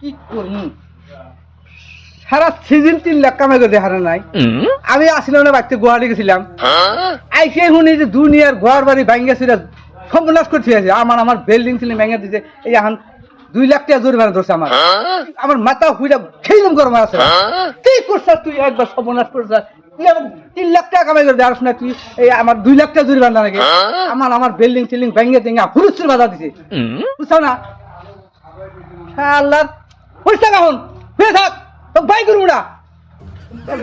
কি করব সারা সিজন তিন লাখ কামাই করে হারা নাই। আমি আসলাম না বাড়িতে গুয়াহাটি গেছিলাম। আইসে শুনি যে দুনিয়ার ঘর বাড়ি ভাঙ্গা ছিল সর্বনাশ করতে আছে। আমার আমার বিল্ডিং ছিল ভেঙে দিছে। এই এখন দুই লাখ টাকা জরিমানা ধরছে আমার। আমার মাথা হুইটা খেলাম গরম আছে। কি করছ তুই? একবার সর্বনাশ করছ তুই আমার তিন লাখ টাকা কামাই করে দেওয়ার না তুই। এই আমার দুই লাখ টাকা জরিমানা নাকি? আমার আমার বিল্ডিং টিল্ডিং ভেঙে টেঙে হুরুস্তুর বাধা দিছে। বুঝছ না? আল্লাহ থাক। তো বাই করব না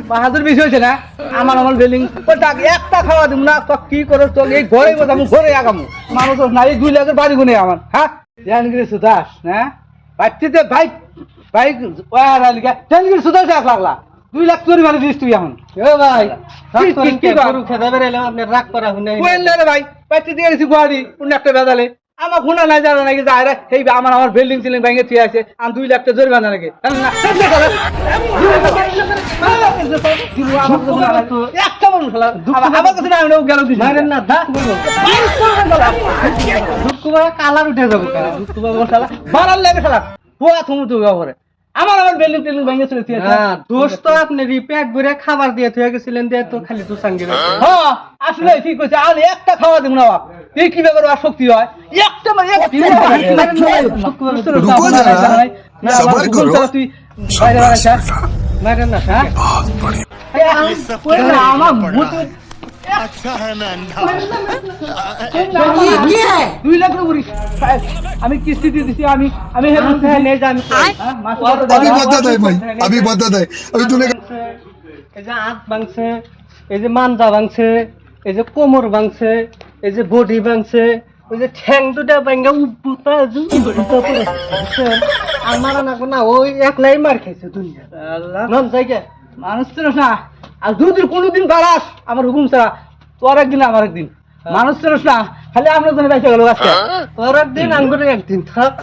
বাহাদুর বেশি হয়েছে না? আমার আমার বিল্ডিং। ওই টাক একটা খাওয়া দিব না। তো কি করে? তো এই ঘরে বসামু ঘরে আগামু। মানুষ না এই দুই লাখের বাড়ি গুনে আমার। হ্যাঁ? জাহাঙ্গীর সুদাস হ্যাঁ বাচ্চাতে বাইক বাইক জাহাঙ্গীর সুদাস এক লাগলা। দুই লাখ চুরি মারি দিস তুই এখন। এ ভাই কি- কি-? গরু আপনি রাগ করা রে ভাই বাচ্চা দিয়ে গেছি অন্য একটা বেদালে। আমার গুণা নাই জানা নাকি যায় রে এই আমার আমার বিল্ডিং টিল্ডিং ভেঙে থিয়ে আছে আর দুই লাখ টাকা জরিমানা নাকি করে। আমার- করে আমার আমার বিল্ডিং ভেঙে চলে। হ্যাঁ দোষ তো আপনি রিপেট ভরে খাবার দিয়ে থুয়ে গেছিলেন দিয়ে তো খালি দু সাঙ্গি হ্যাঁ, আসলে কি কইছে আমি একটা খাওয়া দেব না এই কি ব্যাপার আর শক্তি হয় একটা মানে একটা আমি আমি আমি এই যে মানজা ভাঙছে এই যে কোমর ভাঙছে এই যে বডি ভাঙছে ওই যে ঠ্যাং দুটা ভাঙা উপুতা আমার না না ওই একলাই মার খাইছে দুনিয়া আল্লাহ। নন জায়গা মানুষ তো না আর দুদিন কোনোদিন বাড়াস আমার হুকুম ছাড়া। তোর একদিন আমার একদিন মানুষ তো না খালি আমরা জন্য বেঁচে গেল আজকে। তোর একদিন আঙ্গুরে একদিন থাক।